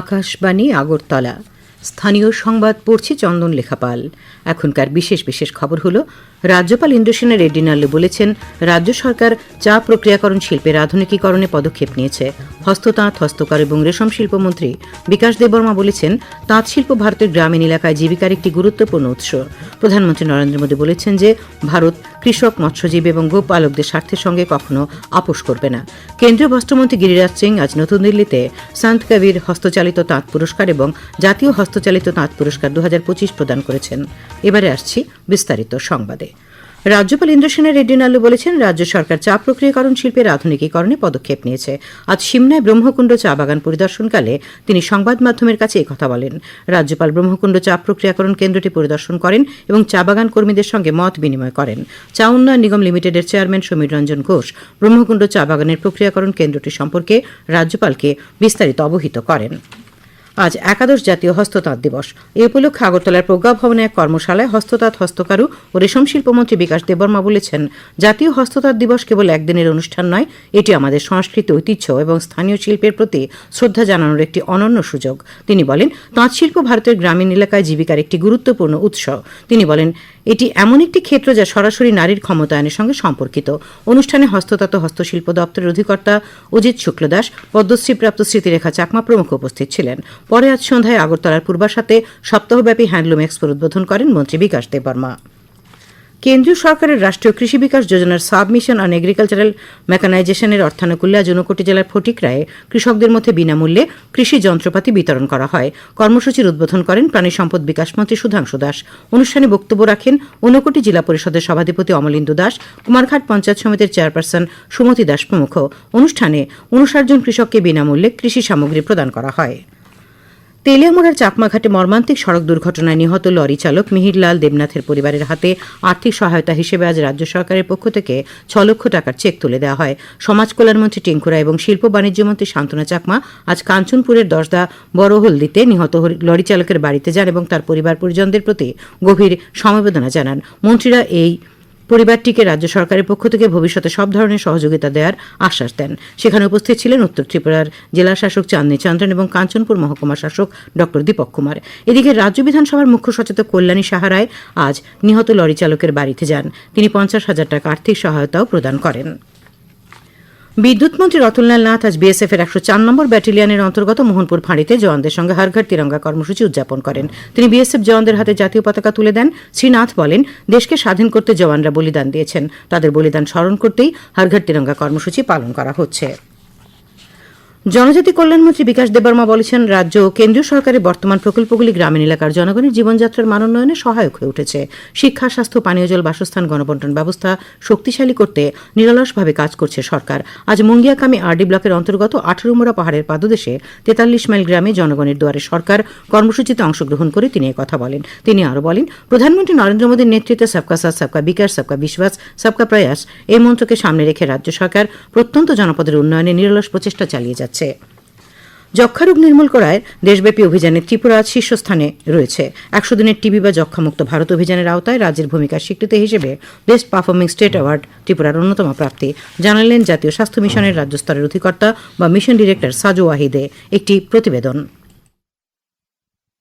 আকাশবাণী, আগরতলা। স্থানীয় সংবাদ পড়ছি চন্দন লেখাপাল। এখনকার বিশেষ বিশেষ খবর হলো, রাজ্যপাল ইন্দ্রসেনা রেড্ডি নাল্লু বলেছেন, রাজ্য সরকার চা প্রক্রিয়াকরণ শিল্পের আধুনিকীকরণে পদক্ষেপ নিয়েছে। হস্ততাঁত হস্তকার এবং রেশম শিল্পমন্ত্রী বিকাশ দেববর্মা বলেছেন, তাঁত শিল্প ভারতের গ্রামীণ এলাকায় জীবিকার একটি গুরুত্বপূর্ণ উৎস। প্রধানমন্ত্রী নরেন্দ্র মোদী বলেছেন যে, ভারত কৃষক, মৎস্যজীব এবং গোপালকদের স্বার্থের সঙ্গে কখনো আপোষ করবে না। কেন্দ্রীয় বস্ত্রমন্ত্রী গিরিরাজ সিং আজ নতুন দিল্লিতে সন্ত কবির হস্তচালিত তাঁত পুরস্কার এবং জাতীয় হস্তচালিত তাঁত পুরস্কার দু হাজার পঁচিশ প্রদান করেছেন। এবারে আসছি বিস্তারিত সংবাদে। রাজ্যপাল ইন্দ্রসেনা রেড্ডি নাল্লু বলেছেন, রাজ্য সরকার চা প্রক্রিয়াকরণ শিল্পের আধুনিকীকরণে পদক্ষেপ নিয়েছে। আজ সিমনায় ব্রহ্মকুণ্ড চা বাগান পরিদর্শনকালে তিনি সংবাদ মাধ্যমের কাছে কথা বলেন। রাজ্যপাল ব্রহ্মকুণ্ড চা প্রক্রিয়াকরণ কেন্দ্রটি পরিদর্শন করেন এবং চা বাগান কর্মীদের সঙ্গে মত বিনিময় করেন। চা উন্নয়ন নিগম লিমিটেডের চেয়ারম্যান সমীর রঞ্জন ঘোষ ব্রহ্মকুণ্ড চা বাগানের প্রক্রিয়াকরণ কেন্দ্রটি সম্পর্কে রাজ্যপালকে বিস্তারিত অবহিত করেন। আজ একাদশ জাতীয় হস্ততাঁত দিবস। এ উপলক্ষে আগরতলার প্রজ্ঞা ভবনে এক কর্মশালায় হস্ততাঁত হস্তকারু ও রেশম শিল্পমন্ত্রী বিকাশ দেববর্মা বলেছেন, জাতীয় হস্ততাঁত দিবস কেবল একদিনের অনুষ্ঠান নয়, এটি আমাদের সংস্কৃতি, ঐতিহ্য এবং স্থানীয় শিল্পের প্রতি শ্রদ্ধা জানানোর একটি অনন্য সুযোগ। তিনি বলেন, তাঁত শিল্প ভারতের গ্রামীণ এলাকায় জীবিকার একটি গুরুত্বপূর্ণ উৎস। তিনি বলেন এটি এমন একটি ক্ষেত্র যা সরাসরি নারীর ক্ষমতায়নের সঙ্গে সম্পর্কিত। অনুষ্ঠানে হস্ততাঁত হস্তশিল্প দপ্তরের অধিকর্তা অজিত শুক্লদাস পদ্মশ্রীপ্রাপ্ত স্মৃতিরেখা চাকমা প্রমুখ উপস্থিত ছিলেন। পরে আজ সন্ধ্যায় আগরতলার পূর্বাসাতে সপ্তাহব্যাপী হ্যান্ডলুম এক্সপোর উদ্বোধন করেন মন্ত্রী বিকাশ দেববর্মা। কেন্দ্রীয় সরকারের রাষ্ট্রীয় কৃষি বিকাশ যোজনার সাবমিশন অন এগ্রিকালচারাল মেকানাইজেশনের অর্থানুকূল্যে আজ ঊনকোটি জেলার ফটিকরায়ে কৃষকদের মধ্যে বিনামূল্যে কৃষি যন্ত্রপাতি বিতরণ করা হয়। কর্মসূচির উদ্বোধন করেন প্রাণী সম্পদ বিকাশ মন্ত্রী সুধাংশু দাস। অনুষ্ঠানে বক্তব্য রাখেন ঊনকোটি জেলা পরিষদের সভাধিপতি অমলিন্দু দাস, কুমারঘাট পঞ্চায়েত সমিতির চেয়ারপারসন সুমতি দাস প্রমুখ। অনুষ্ঠানে উনষাট জন কৃষককে বিনামূল্যে কৃষি সামগ্রী প্রদান করা হয়। তেলিয়ামুড়ার চাকমাঘাটে মর্মান্তিক সড়ক দুর্ঘটনায় নিহত লরি চালক মিহিরলাল দেবনাথের পরিবারের হাতে আর্থিক সহায়তা হিসেবে আজ রাজ্য সরকারের পক্ষ থেকে ছ লক্ষ টাকার চেক তুলে দেওয়া হয়। সমাজ কল্যাণমন্ত্রী টিঙ্কুরা এবং শিল্প বাণিজ্য মন্ত্রী শান্তনা চাকমা আজ কাঞ্চনপুরের দশদা বড়হলদিতে নিহত লরি চালকের বাড়িতে যান এবং তার পরিবার পরিজনদের প্রতি গভীর সমবেদনা জানান। মন্ত্রীরা এই পরিবারটিকে রাজ্য সরকারের পক্ষ থেকে ভবিষ্যতে সব ধরনের সহযোগিতা দেওয়ার আশ্বাস দেন। সেখানে উপস্থিত ছিলেন উত্তর ত্রিপুরার জেলা শাসক চাঁদনী চন্দ্রন এবং কাঞ্চনপুর মহকুমা শাসক ডক্টর দীপক কুমার। এদিকে রাজ্য বিধানসভার মুখ্য সচেতক কল্যাণী সাহারায় আজ নিহত লরি চালকের বাড়িতে যান। তিনি পঞ্চাশ হাজার টাকা আর্থিক সহায়তাও প্রদান করেন। বিদ্যুৎ মন্ত্রী রতনলাল নাথ আজ বিএসএফ এর একশো চার নম্বর ব্যাটালিয়নের অন্তর্গত মোহনপুর ফাঁড়িতে জওয়ানদের সঙ্গে হারঘাট তিরঙ্গা কর্মসূচি উদযাপন করেন। তিনি বিএসএফ জওয়ানদের হাতে জাতীয় পতাকা তুলে দেন। শ্রী নাথ বলেন, দেশকে স্বাধীন করতে জওয়ানরা বলিদান দিয়েছেন। তাদের বলিদান স্মরণ করতেই হারঘাট তিরঙ্গা কর্মসূচি পালন করা হচ্ছে। জনজাতি কল্যাণমন্ত্রী বিকাশ দেববর্মা বলেছেন, রাজ্য ও কেন্দ্রীয় সরকারের বর্তমান প্রকল্পগুলি গ্রামীণ এলাকার জনগণের জীবনযাত্রার মান উন্নয়নে সহায়ক হয়ে উঠেছে। শিক্ষা, স্বাস্থ্য, পানীয় জল, বাসস্থান, গণবন্টন ব্যবস্থা শক্তিশালী করতে নিরলসভাবে কাজ করছে সরকার। আজ মুঙ্গিয়াকামি আরডি ব্লকের অন্তর্গত আঠারোমোড়া পাহাড়ের পাদদেশে তেতাল্লিশ মাইল গ্রামে জনগণের দুয়ারে সরকার কর্মসূচিতে অংশগ্রহণ করে তিনি কথা বলেন। তিনি আরও বলেন, প্রধানমন্ত্রী নরেন্দ্র মোদীর নেতৃত্বে সবকা সাথ, সবকা বিকাশ, সবকা বিশ্বাস, সবকা প্রয়াস এই মন্ত্রকে সামনে রেখে রাজ্য সরকার প্রত্যন্ত জনপদের উন্নয়নে নিরলস প্রচেষ্টা চালিয়ে যাচ্ছে। যক্ষারোগ নির্মূল করায় দেশব্যাপী অভিযানে ত্রিপুরা শীর্ষস্থানে রয়েছে। একশো দিনের টিবি বা যক্ষামুক্ত ভারত অভিযানের আওতায় রাজ্যের ভূমিকার স্বীকৃতি হিসেবে বেস্ট পারফর্মিং স্টেট অ্যাওয়ার্ড ত্রিপুরার অন্যতম প্রাপ্তি। জানালেন জাতীয় স্বাস্থ্য মিশনের রাজ্যস্তরের অধিকর্তা বা মিশন ডিরেক্টর সাজু ওয়াহিদে, একটি প্রতিবেদন।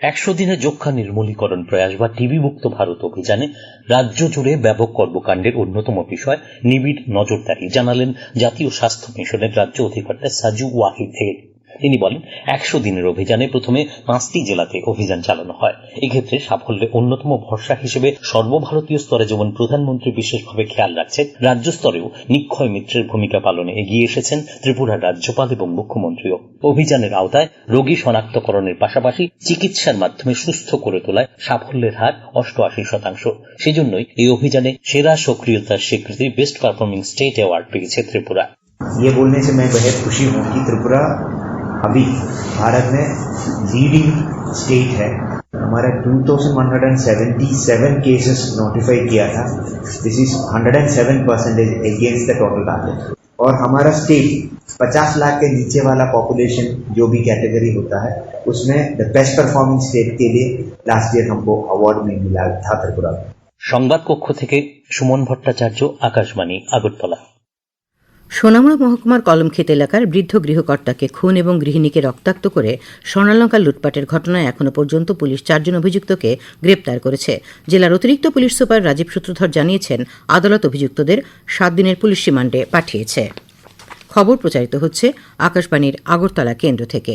একশো দিনে যক্ষা নির্মূলীকরণ প্রয়াস বা টিবি মুক্ত ভারত অভিযানে রাজ্য জুড়ে ব্যাপক কর্মকাণ্ডের অন্যতম বিষয় নিবিড় নজরদারি, জানালেন জাতীয় স্বাস্থ্য মিশনের রাজ্য অধিকর্তা সাজু ওয়াহিদে। তিনি বলেন একশো দিনের অভিযানে প্রথমে পাঁচটি জেলাতে অভিযান চালানো হয় এক্ষেত্রে সাফল্যের অন্যতম ভরসা হিসেবে সর্বভারতীয় স্তরে যেমন প্রধানমন্ত্রী বিশেষভাবে খেয়াল রাখছেন রাজ্য স্তরেও নিক্ষয় মিত্রের ভূমিকা পালনে এগিয়ে এসেছেন ত্রিপুরার রাজ্যপাল এবং মুখ্যমন্ত্রীও অভিযানের আওতায় রোগী শনাক্তকরণের পাশাপাশি চিকিৎসার মাধ্যমে সুস্থ করে তোলায় সাফল্যের হার অষ্টআশি শতাংশ সেজন্যই এই অভিযানে সেরা সক্রিয়তার স্বীকৃতি বেস্ট পারফর্মিং স্টেট অ্যাওয়ার্ড পেয়েছে ত্রিপুরা ये बोलने से मैं बेहद खुशी हूँ कि त्रिपुरा अभी भारत में लीडिंग स्टेट है हमारा 2177 केसेस नोटिफाई किया था this is 107 percentage against the total target और हमारा स्टेट 50 लाख के नीचे वाला पॉपुलेशन जो भी कैटेगरी होता है उसमें द बेस्ट परफॉर्मिंग स्टेट के लिए लास्ट ईयर हमको अवार्ड में मिला था त्रिपुरा में সংবাদ কক্ষ থেকে সুমন ভট্টাচার্য আকাশবাণী আগরতলা সোনামুড়া মহকুমার কলমক্ষেত এলাকার বৃদ্ধ গৃহকর্তাকে খুন এবং গৃহিণীকে রক্তাক্ত করে স্বর্ণালঙ্কা লুটপাটের ঘটনায় এখনও পর্যন্ত পুলিশ চারজন অভিযুক্তকে গ্রেপ্তার করেছে। জেলার অতিরিক্ত পুলিশ সুপার রাজীব সূত্রধর জানিয়েছেন, আদালত অভিযুক্তদের সাত দিনের পুলিশ রিমান্ডে পাঠিয়েছে। খবর প্রচারিত হচ্ছে আকাশবাণীর আগরতলা কেন্দ্র থেকে।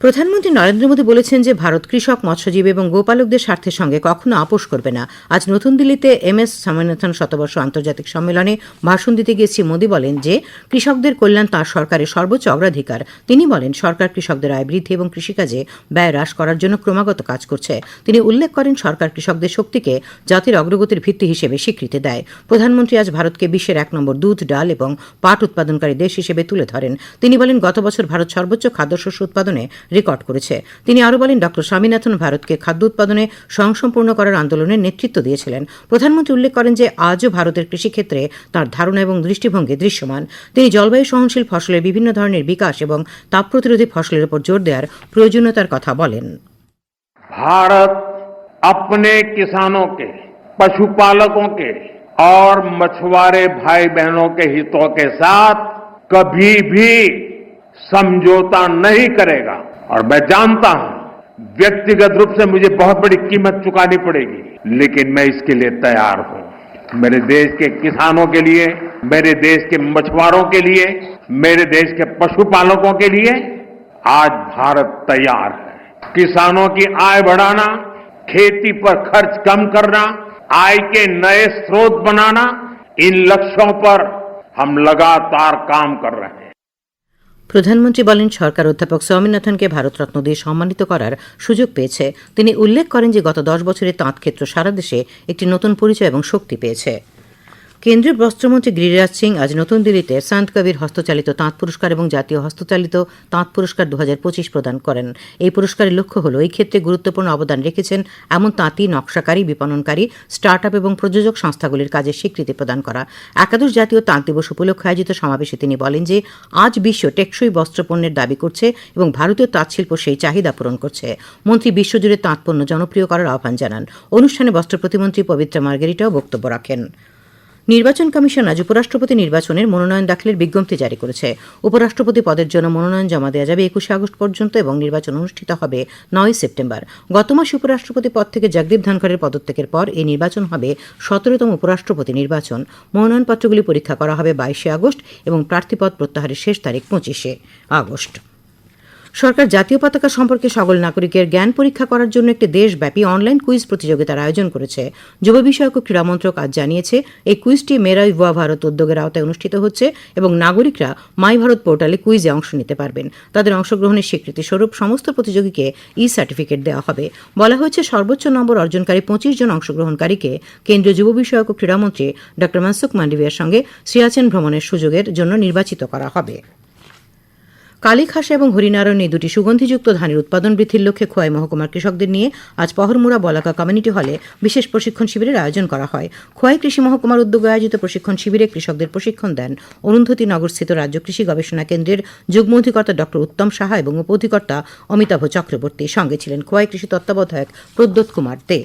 প্রধানমন্ত্রী নরেন্দ্র মোদী বলেছেন যে ভারত কৃষক, মৎস্যজীবী এবং গোপালকদের স্বার্থের সঙ্গে কখনো আপোষ করবে না। আজ নতুন দিল্লিতে এম এস স্বামীনাথন শতবর্ষ আন্তর্জাতিক সম্মেলনে ভাষণ দিতে গিয়ে শ্রী মোদী বলেন যে, কৃষকদের কল্যাণ তাঁর সরকারের সর্বোচ্চ অগ্রাধিকার। তিনি বলেন, সরকার কৃষকদের আয় বৃদ্ধি এবং কৃষিকাজে ব্যয় হ্রাস করার জন্য ক্রমাগত কাজ করছে। তিনি উল্লেখ করেন, সরকার কৃষকদের শক্তিকে জাতির অগ্রগতির ভিত্তি হিসেবে স্বীকৃতি দেয়। প্রধানমন্ত্রী আজ ভারতকে বিশ্বের এক নম্বর দুধ, ডাল এবং পাট উৎপাদনকারী দেশ হিসেবে তুলে ধরেন। তিনি বলেন, গত বছর ভারত সর্বোচ্চ খাদ্যশস্য উৎপাদনে রেকর্ড করেছে তিনি আরও বলেন ডক্টর স্বামীনাথন ভারতকে খাদ্য উৎপাদনে স্বয়ংসম্পূর্ণ করার আন্দোলনের নেতৃত্ব দিয়েছিলেন প্রধানমন্ত্রী উল্লেখ করেন যে আজও ভারতের কৃষিক্ষেত্রে তার ধারণা এবং দৃষ্টিভঙ্গি দৃশ্যমান তিনি জলবায়ু সহনশীল ফসলের বিভিন্ন ধরনের বিকাশ এবং তাপ প্রতিরোধী ফসলের উপর জোর দেওয়ার প্রয়োজনীয়তার কথা বলেন भारत अपने किसानों के पशुपालकों के और मछुआरे भाई बहनों के हितों के साथ कभी भी समझौता नहीं करेगा और मैं जानता हूँ, व्यक्तिगत रूप से मुझे बहुत बड़ी कीमत चुकानी पड़ेगी, लेकिन मैं इसके लिए तैयार हूँ। मेरे देश के किसानों के लिए, मेरे देश के मछुआरों के लिए, मेरे देश के पशुपालकों के लिए आज भारत तैयार है। किसानों की आय बढ़ाना, खेती पर खर्च कम करना, आय के नए स्रोत बनाना, इन लक्ष्यों पर हम लगातार काम कर रहे हैं। প্রধানমন্ত্রী বলেন, সরকার অধ্যাপক স্বামীনাথনকে ভারতরত্ন দিয়ে সম্মানিত করার সুযোগ পেয়েছে। তিনি উল্লেখ করেন যে, গত দশ বছরে তাঁত ক্ষেত্র সারা দেশে একটি নতুন পরিচয় এবং শক্তি পেয়েছে। কেন্দ্রীয় বস্ত্রমন্ত্রী গিরিরাজ সিং আজ নতুন দিল্লিতে সন্ত কবির হস্তচালিত তাঁত পুরস্কার এবং জাতীয় হস্তচালিত তাঁত পুরস্কার দু হাজার পঁচিশ প্রদান করেন। এই পুরস্কারের লক্ষ্য হল, এই ক্ষেত্রে গুরুত্বপূর্ণ অবদান রেখেছেন এমন তাঁতি নকশাকারী, বিপণনকারী স্টার্ট আপ এবং প্রযোজক সংস্থাগুলির কাজের স্বীকৃতি প্রদান করা। একাদশ জাতীয় তাঁত দিবস উপলক্ষে আয়োজিত সমাবেশে তিনি বলেন যে, আজ বিশ্ব টেকসই বস্ত্রপণ্যের দাবি করছে এবং ভারতীয় তাঁত শিল্প সেই চাহিদা পূরণ করছে। মন্ত্রী বিশ্বজুড়ে তাঁত পণ্য জনপ্রিয় করার আহ্বান জানান। অনুষ্ঠানে বস্ত্র প্রতিমন্ত্রী পবিত্রা মার্গেরিটাও বক্তব্য রাখেন। নির্বাচন কমিশন আজ উপরাষ্ট্রপতি নির্বাচনের মনোনয়ন দাখিলের বিজ্ঞপ্তি জারি করেছে। উপরাষ্ট্রপতি পদের জন্য মনোনয়ন জমা দেওয়া যাবে একুশে আগস্ট পর্যন্ত এবং নির্বাচন অনুষ্ঠিত হবে নয় সেপ্টেম্বর। গত মাসে উপরাষ্ট্রপতি পদ থেকে জগদীপ ধনখড়ের পদত্যাগের পর এই নির্বাচন হবে সতেরোতম উপরাষ্ট্রপতি নির্বাচন। মনোনয়নপত্রগুলি পরীক্ষা করা হবে বাইশে আগস্ট এবং প্রার্থীপদ প্রত্যাহারের শেষ তারিখ পঁচিশে আগস্ট। সরকার জাতীয় পতাকা সম্পর্কে সকল নাগরিকের জ্ঞান পরীক্ষা করার জন্য একটি দেশব্যাপী অনলাইন কুইজ প্রতিযোগিতার আয়োজন করেছে। যুব বিষয়ক ও ক্রীড়া মন্ত্রক আজ জানিয়েছে, এই কুইজটি মেরা ইউয়া ভারত উদ্যোগের আওতায় অনুষ্ঠিত হচ্ছে এবং নাগরিকরা মাই ভারত পোর্টালে কুইজে অংশ নিতে পারবেন। তাদের অংশগ্রহণের স্বীকৃতি স্বরূপ সমস্ত প্রতিযোগীকে ই সার্টিফিকেট দেওয়া হবে। বলা হয়েছে, সর্বোচ্চ নম্বর অর্জনকারী পঁচিশ জন অংশগ্রহণকারীকে কেন্দ্রীয় যুব বিষয়ক ও ক্রীড়ামন্ত্রী ড মনসুখ মান্ডিভিয়ার সঙ্গে সিয়াচেন ভ্রমণের সুযোগের জন্য নির্বাচিত করা হবে। কালীখাসা এবং হরিনারায়ণ দুটি সুগন্ধিযুক্ত ধানের উৎপাদন বৃদ্ধির লক্ষ্যে খোয়াই মহকুমার কৃষকদের নিয়ে আজ পহরমুড়া বলাকা কমিউনিটি হলে বিশেষ প্রশিক্ষণ শিবিরের আয়োজন করা হয়। খোয়াই কৃষি মহকুমার উদ্যোগে আয়োজিত প্রশিক্ষণ শিবিরে কৃষকদের প্রশিক্ষণ দেন অরুন্ধতী নগরস্থিত রাজ্য কৃষি গবেষণা কেন্দ্রের যুগ্ম অধিকর্তা ড উত্তম সাহা এবং উপ অধিকর্তা অমিতাভ চক্রবর্তী। সঙ্গে ছিলেন খোয়াই কৃষি তত্ত্বাবধায়ক প্রদ্যোৎ কুমার দে।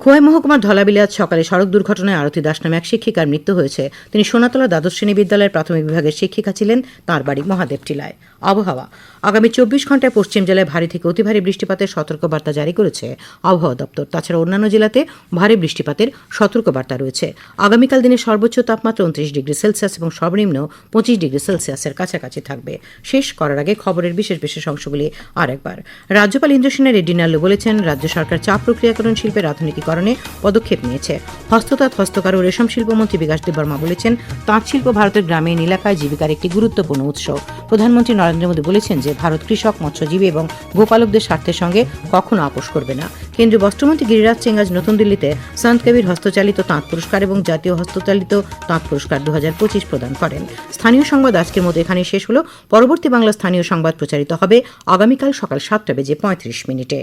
খোয়াই মহকুমার ধলাবিলে আজ সকালে সড়ক দুর্ঘটনায় আরতি দাস নামে এক শিক্ষিকার মৃত্যু হয়েছে। তিনি সোনাতলা দ্বাদশ শ্রেণি বিদ্যালয়ের প্রাথমিক বিভাগের শিক্ষিকা ছিলেন, তার বাড়ি মহাদেব টিলায়। আবহাওয়া। আগামী চব্বিশ ঘন্টায় পশ্চিম জেলায় ভারী থেকে অতি ভারী বৃষ্টিপাতের সতর্কবার্তা জারি করেছে আবহাওয়া দপ্তর। তাছাড়া অন্যান্য জেলাতে ভারী বৃষ্টিপাতের সতর্কবার্তা রয়েছে। আগামীকাল দিনে সর্বোচ্চ তাপমাত্রা উনত্রিশ ডিগ্রি সেলসিয়াস এবং সর্বনিম্ন পঁচিশ ডিগ্রি সেলসিয়াসের কাছাকাছি থাকবে। শেষ করার আগে খবরের বিশেষ বিশেষ অংশগুলি আরেকবার। রাজ্যপাল ইন্দ্রসেনা রেড্ডি নাল্লু বলেছেন, রাজ্য সরকার চা প্রক্রিয়াকরণ শিল্পের আধুনিকীকরণ নিশ্চিতকরণে পদক্ষেপ নিয়েছে। হস্ততাঁত, হস্তকার ও রেশম শিল্পমন্ত্রী বিকাশ দেববর্মা বলেছেন, তাঁত শিল্প ভারতের গ্রামীণ এলাকায় জীবিকার একটি গুরুত্বপূর্ণ উৎস। প্রধানমন্ত্রী নরেন্দ্র মোদী বলেছেন যে, ভারত কৃষক, মৎস্যজীবী এবং গোপালকদের স্বার্থের সঙ্গে কখনো আপোষ করবে না। কেন্দ্রীয় বস্ত্রমন্ত্রী গিরিরাজ সিং আজ নতুন দিল্লিতে সন্ত কবির হস্তচালিত তাঁত পুরস্কার এবং জাতীয় হস্তচালিত তাঁত পুরস্কার দু হাজার পঁচিশ প্রদান করেন। স্থানীয় সংবাদ আজকের মতো এখানে শেষ হলো। পরবর্তী বাংলা স্থানীয় সংবাদ প্রচারিত হবে আগামীকাল সকাল সাতটা বেজে পঁয়ত্রিশ মিনিটে।